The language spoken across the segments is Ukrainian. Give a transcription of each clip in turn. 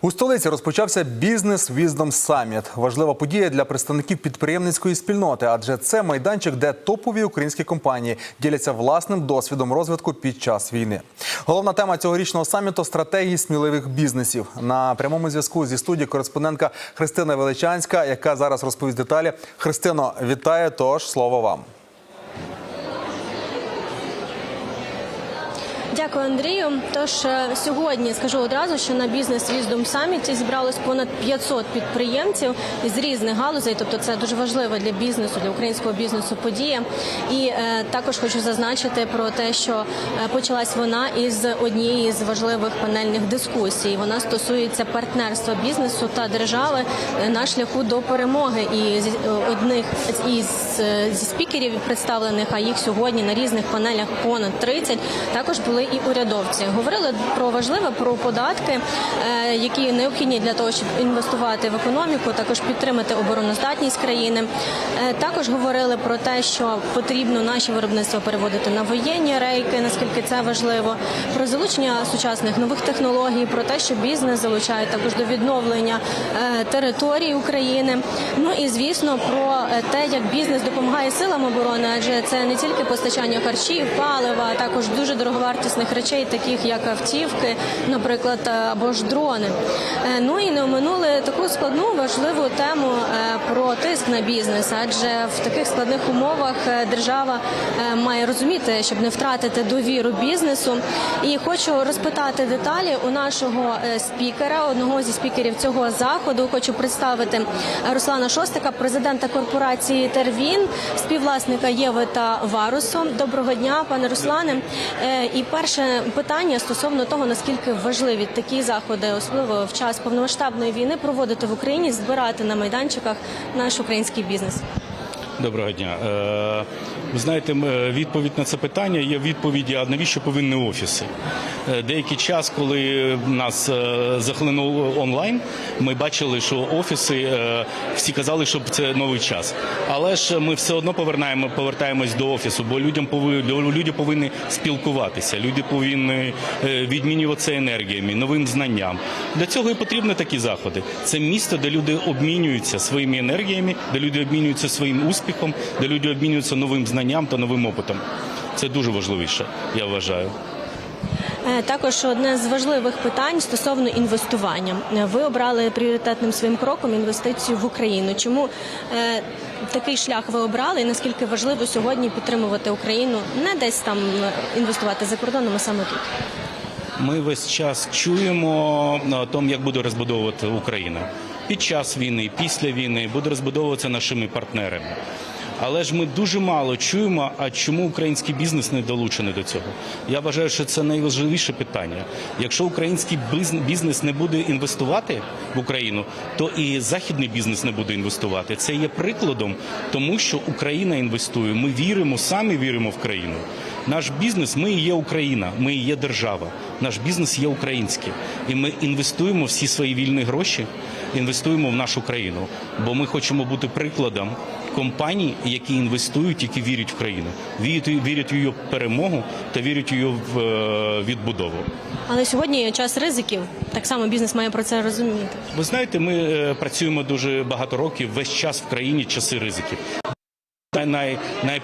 У столиці розпочався бізнес Віздом Саміт. Важлива подія для представників підприємницької спільноти, адже це майданчик, де топові українські компанії діляться власним досвідом розвитку під час війни. Головна тема цьогорічного саміту стратегії сміливих бізнесів. На прямому зв'язку зі студії кореспондентка Христина Величанська, яка зараз розповість деталі. Христино, вітаю. Тож слово вам. Дякую, Андрію. Тож е, сьогодні скажу одразу, що на бізнес віздом саміті зібралось понад 500 підприємців із різних галузей. Тобто, це дуже важлива для бізнесу, для українського бізнесу подія. І е, також хочу зазначити про те, що е, почалась вона із однієї з важливих панельних дискусій. Вона стосується партнерства бізнесу та держави е, на шляху до перемоги. І е, одних із зі спікерів представлених, а їх сьогодні на різних панелях понад 30, також були і урядовці. Говорили про важливе про податки, е, які необхідні для того, щоб інвестувати в економіку, також підтримати обороноздатність країни. Е, Також говорили про те, що потрібно наші виробництва переводити на воєнні рейки, наскільки це важливо, про залучення сучасних нових технологій, про те, що бізнес залучає також до відновлення е, території України. Ну і звісно про те, як бізнес допомагає силам оборони, адже це не тільки постачання харчів, палива, а також дуже дороговартісних речей, таких як автівки, наприклад, або ж дрони. Е, Ну і не оминули таку складну важливу тему е, про тиск на бізнес, адже в таких складних умовах е, держава має розуміти, щоб не втратити довіру бізнесу. І хочу розпитати деталі у нашого спікера, одного зі спікерів цього заходу. Хочу представити Руслана Шостика, президента корпорації Тервін, співвласника Єви та Варусу. Доброго дня, пане Руслане. І перше питання стосовно того, наскільки важливі такі заходи, особливо в час повномасштабної війни, проводити в Україні, збирати на майданчиках наш український бізнес. Доброго дня. Е, Ви знаєте, е, відповідь на це питання є відповіді, а навіщо повинні офіси? Е, Деякий час, коли нас захлинув онлайн, ми бачили, що офіси всі казали, що це новий час. Але ж ми все одно повернаємо, повертаємось до офісу, бо людям повинні, люди повинні спілкуватися, люди повинні відмінюватися енергіями, новим знанням. Для цього і потрібні такі заходи. Це місто, де люди обмінюються своїми енергіями, де люди обмінюються своїм успіхом, де люди обмінюються новим знанням та новим опитом. Це дуже важливіше, я вважаю. Е, Також одне з важливих питань стосовно інвестування. Е, Ви обрали пріоритетним своїм кроком інвестицію в Україну. Чому е, такий шлях ви обрали, і наскільки важливо сьогодні підтримувати Україну, не десь там інвестувати за кордоном, а саме тут? Ми весь час чуємо о тому, як буде розбудовувати Україна під час війни, після війни буде розбудовуватися нашими партнерами. Але ж ми дуже мало чуємо, а чому український бізнес не долучений до цього? Я вважаю, що це найважливіше питання. Якщо український бізнес не буде інвестувати в Україну, то і західний бізнес не буде інвестувати. Це є прикладом, тому що Україна інвестує. Ми віримо, самі віримо в країну. Наш бізнес, ми і є Україна, ми і є держава. Наш бізнес є український, і ми інвестуємо всі свої вільні гроші, інвестуємо в нашу країну, бо ми хочемо бути прикладом компаній, які інвестують, які вірять в країну, вірять, вірять в її перемогу та вірять в її в, е, відбудову. Але сьогодні час ризиків. Так само бізнес має про це розуміти. Ви знаєте, ми е, працюємо дуже багато років. Весь час в країні часи ризиків. Най, най,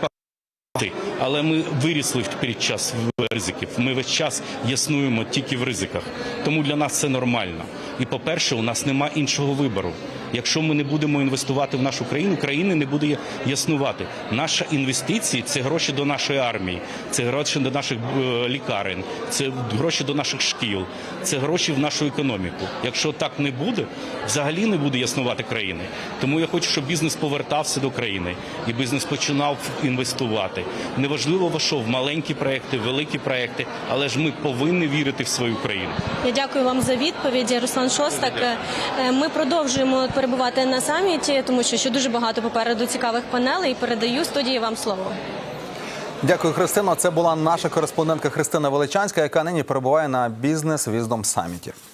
але ми вирісли під час ризиків. Ми весь час яснуємо тільки в ризиках. Тому для нас це нормально. І по-перше, у нас нема іншого вибору. Якщо ми не будемо інвестувати в нашу країну, країни не буде яснувати. Наша інвестиції це гроші до нашої армії, це гроші до наших е, лікарень, це гроші до наших шкіл, це гроші в нашу економіку. Якщо так не буде, взагалі не буде яснувати країни. Тому я хочу, щоб бізнес повертався до країни і бізнес починав інвестувати. Неважливо во що, в маленькі проекти, великі проекти, але ж ми повинні вірити в свою країну. Я дякую вам за відповіді, Руслан Шостак. Е, Ми продовжуємо перебувати на саміті, тому що ще дуже багато попереду цікавих панелей. І Передаю студії вам слово. Дякую, Христино. Це була наша кореспондентка Христина Величанська, яка нині перебуває на бізнес Віздом Саміті.